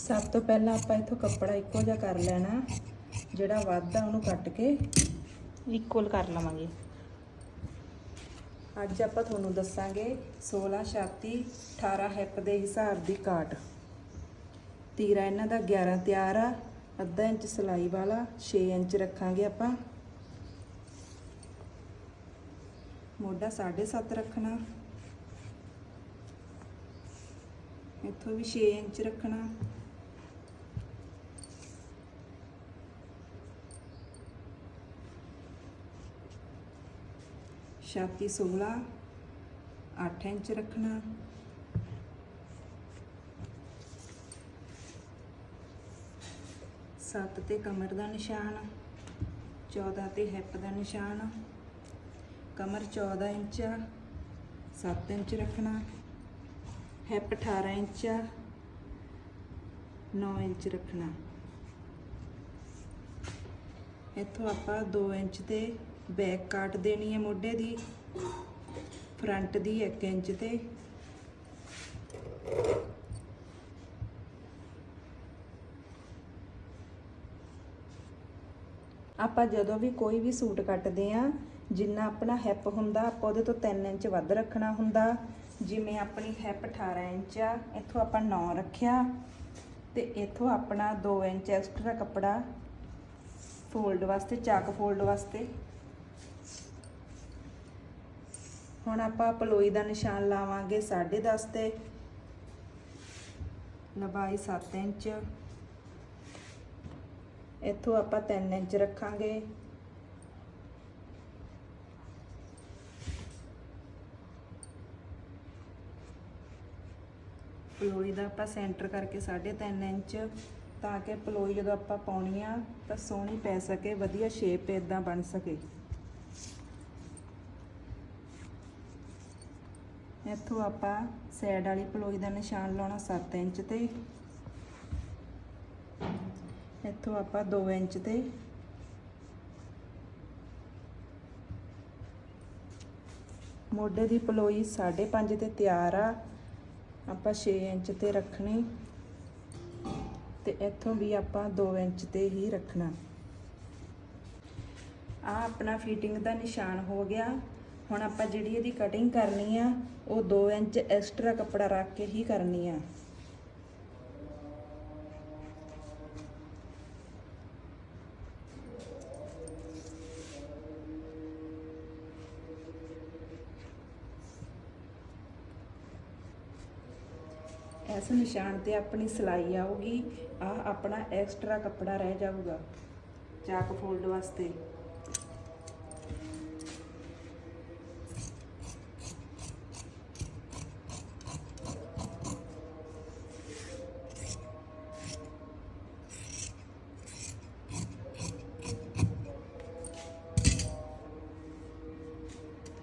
ਸਭ ਤੋਂ ਪਹਿਲਾਂ ਆਪਾਂ ਇਥੋਂ ਕੱਪੜਾ ਇੱਕੋ ਜਿਹਾ ਕਰ ਲੈਣਾ। ਜਿਹੜਾ ਵੱਧਦਾ ਉਹਨੂੰ ਕੱਟ ਕੇ ਇਕੁਅਲ ਕਰ ਲਵਾਂਗੇ। ਅੱਜ ਆਪਾਂ ਤੁਹਾਨੂੰ ਦੱਸਾਂਗੇ 16 ਛਾਤੀ 18 ਹਿੱਪ ਦੇ ਹਿਸਾਬ ਦੀ ਕਾਟ। ਤੀਰਾ ਇਹਨਾਂ ਦਾ 11 ਤਿਆਰ ਆ ਅੱਧਾ ਇੰਚ ਸਲਾਈ ਵਾਲਾ 6 ਇੰਚ ਰੱਖਾਂਗੇ ਆਪਾਂ। ਮੋਢਾ 7.5 ਰੱਖਣਾ। ਇੱਥੋਂ ਵੀ 6 ਇੰਚ ਰੱਖਣਾ। ਛਾਤੀ 16 8 ਇੰਚ ਰੱਖਣਾ। ਸੱਤ ਤੇ ਕਮਰ ਦਾ ਨਿਸ਼ਾਨ 14 ਤੇ ਹਿੱਪ ਦਾ ਨਿਸ਼ਾਨ। ਕਮਰ 14 ਇੰਚ ਆ 7 ਇੰਚ ਰੱਖਣਾ। ਹਿੱਪ 18 ਇੰਚ ਆ 9 ਇੰਚ ਰੱਖਣਾ। ਇੱਥੋਂ ਆਪਾਂ 2 ਇੰਚ ਤੇ ਬੈਕ ਕਾਟ ਦੇਣੀ ਹੈ ਮੋਢੇ ਦੀ, ਫਰੰਟ ਦੀ 1 ਇੰਚ ਤੇ। ਆਪਾਂ ਜਦੋਂ ਵੀ ਕੋਈ ਵੀ ਸੂਟ ਕੱਟਦੇ ਆ ਜਿੰਨਾ ਆਪਣਾ ਹੈਪ ਹੁੰਦਾ, ਆਪਾਂ ਉਹਦੇ ਤੋਂ 3 ਇੰਚ ਵੱਧ ਰੱਖਣਾ ਹੁੰਦਾ। ਜਿਵੇਂ ਆਪਣੀ ਹੈਪ 18 ਇੰਚ ਆ, ਇੱਥੋਂ ਆਪਾਂ 9 ਰੱਖਿਆ। ਤੇ ਇੱਥੋਂ ਆਪਣਾ 2 ਇੰਚ ਐਕਸਟਰਾ ਕੱਪੜਾ ਫੋਲਡ ਵਾਸਤੇ, ਚਾਕ ਫੋਲਡ ਵਾਸਤੇ। ਹੁਣ ਆਪਾਂ ਪਲੋਈ ਦਾ ਨਿਸ਼ਾਨ ਲਾਵਾਂਗੇ 10.5 ਤੇ। ਲੰਬਾਈ 7 ਇੰਚ। ਇੱਥੋਂ ਆਪਾਂ 3 ਇੰਚ ਰੱਖਾਂਗੇ। ਪਲੋਈ ਦਾ ਆਪਾਂ ਸੈਂਟਰ ਕਰਕੇ 3.5 ਇੰਚ, ਤਾਂ ਕਿ ਪਲੋਈ ਜਦੋਂ ਆਪਾਂ ਪਾਉਣੀ ਆ ਤਾਂ ਸੋਹਣੀ ਪੈ ਸਕੇ, ਵਧੀਆ ਸ਼ੇਪ ਇਦਾਂ ਬਣ ਸਕੇ। ਇੱਥੋਂ ਆਪਾਂ ਸਾਈਡ ਵਾਲੀ ਪਲੋਈ ਦਾ ਨਿਸ਼ਾਨ ਲਾਉਣਾ 7 ਇੰਚ ਤੇ। ਇੱਥੋਂ ਆਪਾਂ 2 ਇੰਚ ਤੇ। ਮੋਢੇ ਦੀ ਪਲੋਈ 5.5 ਤੇ ਤਿਆਰ ਆ। ਆਪਾਂ 6 ਇੰਚ ਤੇ ਰੱਖਣੀ। ਤੇ ਇੱਥੋਂ ਵੀ ਆਪਾਂ 2 ਇੰਚ ਤੇ ਹੀ ਰੱਖਣਾ। ਆ ਆਪਣਾ ਫਿਟਿੰਗ ਦਾ ਨਿਸ਼ਾਨ ਹੋ ਗਿਆ। ਹੁਣ ਆਪਾਂ ਜਿਹੜੀ ਇਹਦੀ ਕਟਿੰਗ ਕਰਨੀ ਆ, ਉਹ 2 ਇੰਚ ਐਕਸਟਰਾ ਕੱਪੜਾ ਰੱਖ ਕੇ ਹੀ ਕਰਨੀ ਆ। ਇਸ ਨਿਸ਼ਾਨ ਤੇ ਆਪਣੀ ਸਿਲਾਈ ਆਊਗੀ ਆ ਆਪਣਾ ਐਕਸਟਰਾ ਕੱਪੜਾ ਰਹਿ ਜਾਊਗਾ, ਚਾਕ ਫੋਲਡ ਵਾਸਤੇ।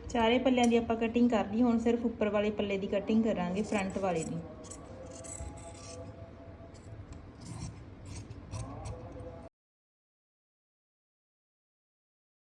ਚਾਰੇ ਪੱਲਿਆਂ ਦੀ ਆਪਾਂ ਕਟਿੰਗ ਕਰ ਲਈ ਹੁਣ ਸਿਰਫ ਉੱਪਰ ਵਾਲੇ ਪੱਲੇ ਦੀ ਕਟਿੰਗ ਕਰਾਂਗੇ ਫਰੰਟ ਵਾਲੇ ਦੀ।